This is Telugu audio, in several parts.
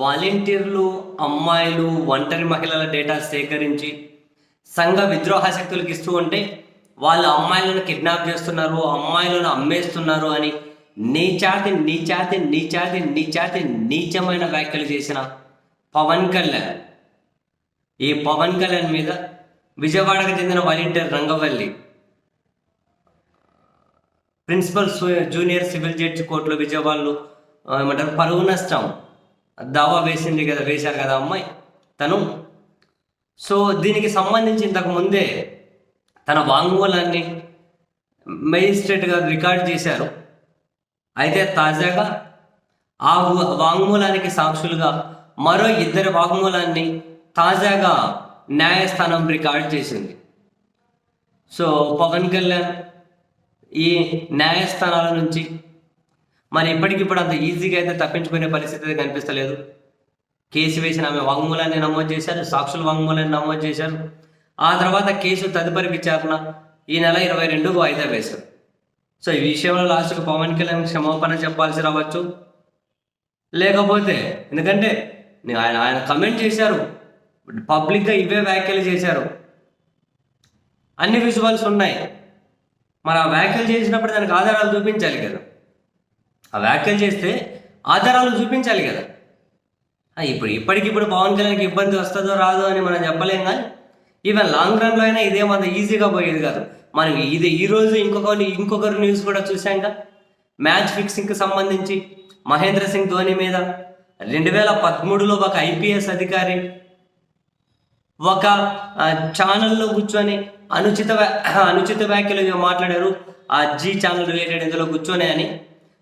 వాలంటీర్లు అమ్మాయిలు ఒంటరి మహిళల డేటా సేకరించి సంఘ విద్రోహ శక్తులకు ఇస్తూ ఉంటే వాళ్ళు అమ్మాయిలను కిడ్నాప్ చేస్తున్నారు అమ్మాయిలను అమ్మేస్తున్నారు అని నీచాతి నీచాతి నీచాతి నీచాతి నీచమైన వ్యాఖ్యలు చేసిన పవన్ కళ్యాణ్. ఈ పవన్ కళ్యాణ్ మీద విజయవాడకు చెందిన volunteer Rangavalli principal junior civil judge కోర్టులో విజయవాడలో ఏమంటారు పరువు నష్టం. దావా వేసింది కదా వేశారు కదా అమ్మాయి? తను? సో దీనికి సంబంధించి ఇంతకు ముందే తన వాంగ్మూలాన్ని మెజిస్ట్రేట్గా గారు రికార్డ్ చేశారు. అయితే తాజాగా ఆ వాంగ్మూలానికి సాక్షులుగా మరో ఇద్దరి వాంగ్మూలాన్ని తాజాగా న్యాయస్థానం రికార్డ్ చేసింది. సో పవన్ కళ్యాణ్ ఈ న్యాయస్థానాల నుంచి మరి ఇప్పటికిప్పుడు అంత ఈజీగా అయితే తప్పించుకునే పరిస్థితి అయితే కనిపిస్తలేదు. కేసు వేసిన ఆమె వాంగ్మూలాన్ని నమోదు చేశారు సాక్షుల వాంగ్మూలాన్ని నమోదు చేశారు. ఆ తర్వాత కేసు తదుపరి విచారణ ఈ నెల ఇరవై రెండుకు వాయిదా వేశారు. సో ఈ విషయంలో లాస్ట్కు పవన్ కళ్యాణ్ క్షమాపణ చెప్పాల్సి రావచ్చు. లేకపోతే ఎందుకంటే ఆయన ఆయన కమెంట్ చేశారు. పబ్లిక్గా ఇవే వ్యాఖ్యలు చేశారు. అన్ని విజువల్స్ ఉన్నాయి. మరి ఆ వ్యాఖ్యలు చేసినప్పుడు దానికి ఆధారాలు చూపించాలి కదా. ఆ వ్యాఖ్యలు చేస్తే ఆధారాలు చూపించాలి కదా. ఇప్పుడు ఇప్పటికిప్పుడు పవన్ కళ్యాణ్కి ఇబ్బంది వస్తుందో రాదో అని మనం చెప్పలేం కానీ ఈవెన్ లాంగ్ రన్లో అయినా ఇదేమంత ఈజీగా పోయేది కాదు. మనం ఇది ఈ రోజు ఇంకొకరి న్యూస్ కూడా చూసాక మ్యాచ్ ఫిక్సింగ్కి సంబంధించి మహేంద్ర సింగ్ ధోని మీద రెండు వేల పదమూడులో ఒక ఐపీఎస్ అధికారి ఒక ఛానల్లో కూర్చొని అనుచిత అనుచిత వ్యాఖ్యలు మాట్లాడారు. ఆ జీ ఛానల్ రిలేటెడ్ ఇందులో కూర్చొని అని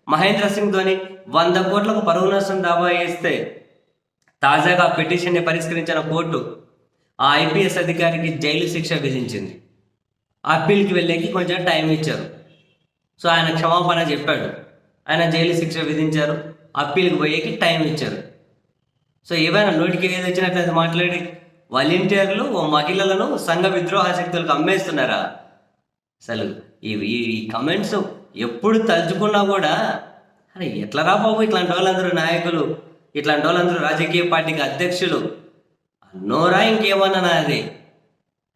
మహేంద్ర సింగ్ ధోని వంద కోట్లకు పరువు నష్టం దావా వేస్తే తాజాగా పిటిషన్ని పరిష్కరించిన కోర్టు ఆ ఐపీఎస్ అధికారికి జైలు శిక్ష విధించింది. అప్పీల్కి వెళ్ళేకి కొంచెం టైం ఇచ్చారు. సో ఆయన క్షమాపణ చెప్పాడు. ఆయన జైలు శిక్ష విధించారు. అప్పీల్కి పోయేకి టైం ఇచ్చారు. సో ఏవైనా నోటికి ఏది వచ్చినట్లయితే మాట్లాడి వాలంటీర్లు ఓ మహిళలను సంఘ విద్రోహ శక్తులకు అమ్మేస్తున్నారా? అసలు ఈ- ఈ కమెంట్స్ ఎప్పుడు తలుచుకున్నా కూడా అరే ఎట్లా రా బాబు ఇట్లాంటి వాళ్ళందరూ నాయకులు? ఇట్లాంటి వాళ్ళందరూ రాజకీయ పార్టీకి అధ్యక్షులు? అన్నోరా ఇంకేమన్నా అది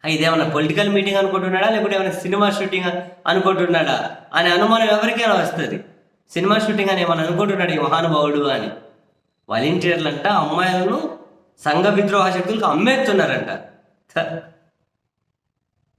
ఇదేమన్నా పొలిటికల్ మీటింగ్ అనుకుంటున్నాడా? లేకపోతే ఏమైనా సినిమా షూటింగ్ అనుకుంటున్నాడా? అనే అనుమానం ఎవరికైనా వస్తుంది? సినిమా షూటింగ్ అని ఏమైనా అనుకుంటున్నాడు ఈ మహానుభావుడు అని? వాలంటీర్లంట అమ్మాయిలను సంఘ విద్రోహ శక్తులకు అమ్మేస్తున్నారంట.